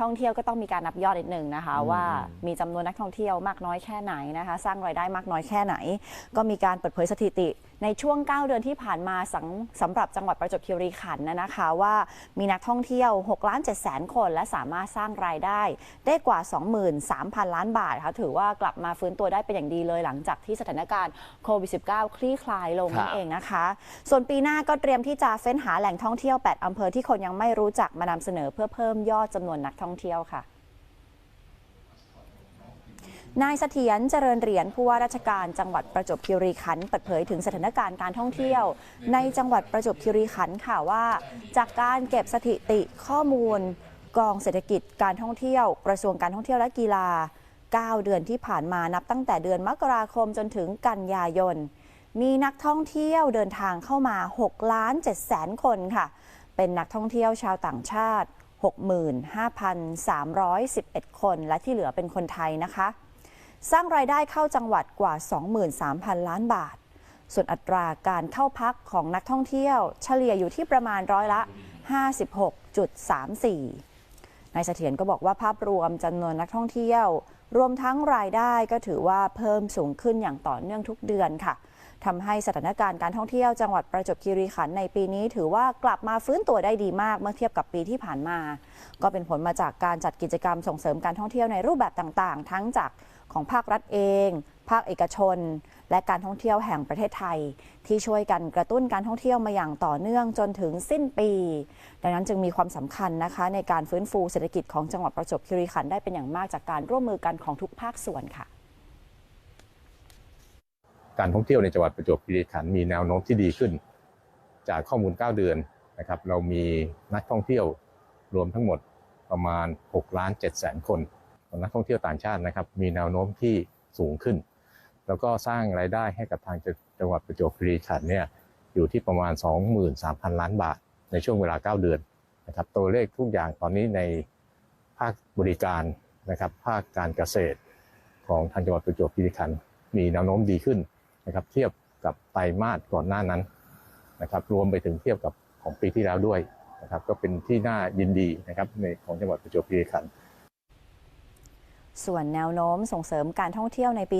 ท่องเที่ยวก็ต้องมีการนับยอดนิดหนึ่งนะคะอืมว่ามีจำนวนนักท่องเที่ยวมากน้อยแค่ไหนนะคะ สร้างรายได้มากน้อยแค่ไหน ก็มีการเปิดเผยสถิติ ในช่วง 9 เดือนที่ผ่านมาสำสำหรับจังหวัดประจวบคีรีขันธ์นะนะคะว่ามีนักท่องเที่ยว6ล้าน7แสนคนและสามารถสร้างรายได้ ได้กว่า 23,000 ล้านบาทค่ะถือว่ากลับมาฟื้นตัวได้เป็นอย่างดีเลยหลังจากที่สถานการณ์โควิด -19 คลี่คลายลงนั่นเองนะคะ ส่วนปีหน้าก็เตรียมที่จะเฟ้นหาแหล่งท่องเที่ยว 8อำเภอที่คนยังไม่รู้จักมานำเสนอเพื่อเพิ่มยอดจำนวนนักท่องเที่ยวค่ะ นายเสถียรเจริญเหรียญผู้ว่าราชการจังหวัดประจวบคีรีขันธ์เปิดเผยถึงสถานการณ์การท่องเที่ยว ในจังหวัดประจวบคีรีขันธ์ค่ะว่า จากการเก็บสถิติข้อมูล กองเศรษฐกิจการท่องเที่ยว กระทรวงการท่องเที่ยวและกีฬา 9 เดือนที่ผ่านมานับตั้งแต่เดือนมกราคมจนถึงกันยายน มีนักท่องเที่ยวเดินทางเข้ามา6ล้าน7แสนคนค่ะ เป็นนักท่องเที่ยวชาวต่างชาติ 65,311 คน และที่เหลือเป็นคนไทยนะคะ สร้างรายได้เข้าจังหวัดกว่า 23,000 ล้านบาท ส่วนอัตราการเข้าพักของนักท่องเที่ยว เฉลี่ยอยู่ที่ประมาณร้อยละ 56.34 นายเสถียรก็บอกว่าภาพรวมจำนวนนักท่องเที่ยว รวมทั้งรายได้ก็ถือว่าเพิ่มสูงขึ้นอย่างต่อเนื่องทุกเดือนค่ะ ทำให้สถานการณ์การท่องเที่ยวจังหวัดประจวบคีรีขันธ์ในปีนี้ ถือว่ากลับมาฟื้นตัวได้ดีมากเมื่อเทียบกับปีที่ผ่านมา ก็เป็นผลมาจากการจัดกิจกรรมส่งเสริมการท่องเที่ยวในรูปแบบต่างๆ ทั้งจากของภาครัฐเอง ภาคเอกชน และการท่องเที่ยวแห่งประเทศไทย ที่ช่วยกันกระตุ้นการท่องเที่ยวมาอย่างต่อเนื่องจนถึงสิ้นปี ดังนั้นจึงมีความสำคัญนะคะ ในการฟื้นฟูเศรษฐกิจของจังหวัดประจวบคีรีขันธ์ได้เป็นอย่างมากจากการร่วมมือกันของทุกภาคส่วนค่ะ การท่องเที่ยวในจังหวัดประจวบคีรีขันธ์มีแนวโน้มที่ดีขึ้น จากข้อมูล 9 เดือนนะครับ เรามีนักท่องเที่ยวรวมทั้งหมดประมาณ6ล้าน7แสนคนของนักท่องเที่ยวต่างชาตินะครับ มีแนวโน้มที่สูงขึ้น แล้วก็สร้างรายได้ให้กับทางจังหวัดประจวบคีรีขันธ์เนี่ยอยู่ที่ประมาณ 23,000 ล้านบาท ในช่วงเวลา 9 เดือนนะครับ ตัวเลขทุกอย่างตอนนี้ในภาคบริการนะครับ ภาคการเกษตรของทางจังหวัดประจวบคีรีขันธ์มีแนวโน้มดีขึ้น นะครับเทียบกับไตรมาสก่อนหน้านั้นนะครับรวมไปถึงเทียบกับของปีที่แล้วด้วยนะครับก็เป็นที่น่ายินดีนะครับในของจังหวัดประจวบคีรีขันธ์ส่วนแนวโน้มส่งเสริมการท่องเที่ยวในปี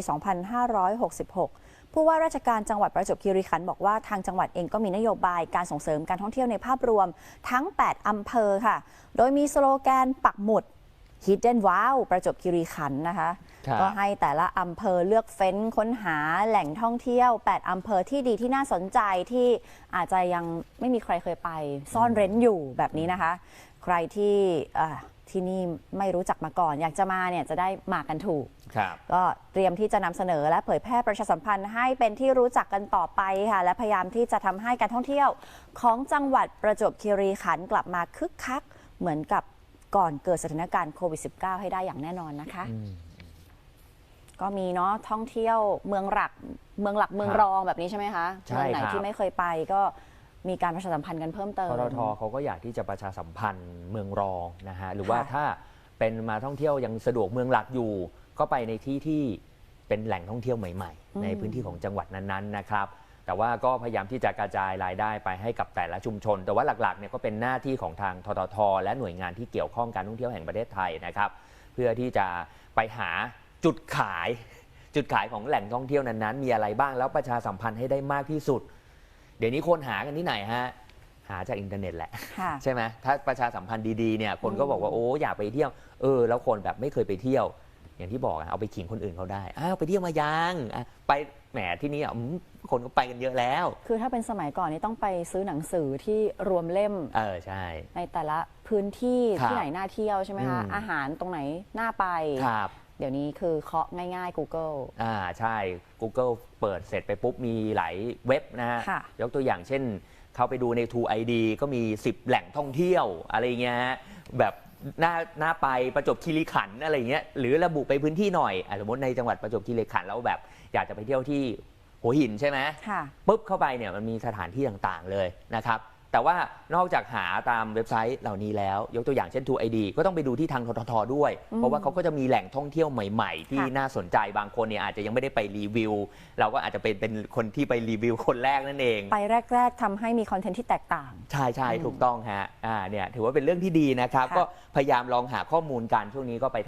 2566 ผู้ว่าราชการจังหวัดประจวบคีรีขันธ์บอกว่าทางจังหวัดเองก็มีนโยบายการส่งเสริมการท่องเที่ยวในภาพรวมทั้ง 8 อำเภอค่ะ โดยมีสโลแกนปักหมุด Hidden Wow ประจวบคีรีขันธ์นะคะ ครับก็ให้แต่ละอำเภอเลือกเฟ้นค้นหาแหล่งท่องเที่ยว 8 อำเภอที่ดีที่น่าสนใจที่อาจจะยังไม่มีใครเคยไป ซ่อนเร้นอยู่แบบนี้นะคะ ใครที่อ่าที่นี่ไม่รู้จักมาก่อน อยากจะมาเนี่ยจะได้มากันถูก ครับ ก็เตรียมที่จะนำเสนอและเผยแพร่ประชาสัมพันธ์ให้เป็นที่รู้จักกันต่อไปค่ะ และพยายามที่จะทำให้การท่องเที่ยวของจังหวัดประจวบคีรีขันธ์กลับมาคึกคักเหมือนกับ ก่อนเกิดสถานการณ์โควิด -19 ให้ได้อย่างแน่นอนนะคะ ก็มีเนาะท่องเที่ยวเมืองหลักเมืองหลักเมืองครับรองแบบนี้ใช่ไหมคะใช่เมืองไหนครับ ที่ไม่เคยไปก็มีการประชาสัมพันธ์กันเพิ่มเติมทททเขาก็อยากที่จะประชาสัมพันธ์เมืองรองนะฮะหรือว่าค่ะถ้าเป็นมาท่องเที่ยวยังสะดวกเมืองหลักอยู่ ก็ไปในที่ที่เป็นแหล่งท่องเที่ยวใหม่ อืม ๆ ในพื้นที่ของจังหวัดนั้นๆนะครับ แต่ว่าก็พยายามที่จะกระจายรายได้ไปให้กับแต่ละชุมชน แต่ว่าหลักๆเนี่ยก็เป็นหน้าที่ของทางททท และหน่วยงานที่เกี่ยวข้องการท่องเที่ยวแห่งประเทศไทยนะครับ เพื่อที่จะไปหาจุดขาย จุดขายของแหล่งท่องเที่ยวนั้นๆ มีอะไรบ้างแล้วประชาสัมพันธ์ให้ได้มากที่สุด เดี๋ยวนี้คนหากันที่ไหนฮะหาจากอินเทอร์เน็ตแหละ ค่ะ ใช่ไหมถ้าประชาสัมพันธ์ดีๆเนี่ยคนก็บอกว่าโอ้อยากไปเที่ยวเออแล้วคนแบบไม่เคยไปเที่ยว อย่างที่บอกอะเอาไปขิงคนอื่นเขาได้อ้าวไปเที่ยวมายังอะไปแหมที่นี่อะอืมคนก็ไปกันเยอะแล้ว คือถ้าเป็นสมัยก่อนนี่ต้องไปซื้อหนังสือที่รวมเล่มเออใช่ ในแต่ละพื้นที่ครับที่ไหนน่าเที่ยวใช่ไหมคะอืมอาหารตรงไหนน่าไปครับเดี๋ยวนี้คือเคาะง่ายๆ Google อ่าใช่ Google เปิดเสร็จไปปุ๊บมีหลายเว็บนะฮะค่ะยกตัวอย่างเช่นเข้าไปดูใน True ID ก็มี 10 แหล่งท่องเที่ยวอะไรเงี้ยฮะแบบ น่าน่าไปประจวบคีรีขันธ์อะไรเงี้ยหรือระบุไปพื้นที่หน่อยอะสมมติในจังหวัดประจวบคีรีขันธ์แล้วแบบ อยากจะไปเที่ยวที่หัวหินใช่ไหมค่ะ ปุ๊บเข้าไปเนี่ยมันมีสถานที่ต่างๆเลยนะครับ แต่ว่านอกจากหาตามเว็บไซต์เหล่านี้แล้ว ยกตัวอย่างเช่น True ID ก็ต้องไปดูที่ทางทททด้วยอืมเพราะว่าเขาก็จะมีแหล่งท่องเที่ยวใหม่ๆ ที่ค่ะน่าสนใจบางคนเนี่ยอาจจะยังไม่ได้ไปรีวิว เราก็อาจจะเป็นเป็นคนที่ไปรีวิวคนแรกนั่นเอง ไปแรก ๆทำให้มีคอนเทนต์ที่แตกต่าง ใช่ใช่อืมถูกต้องฮะอ่าเนี่ยถือว่าเป็นเรื่องที่ดีนะครับ ค่ะ ก็พยายามลองหาข้อมูลกันช่วงนี้ก็ไป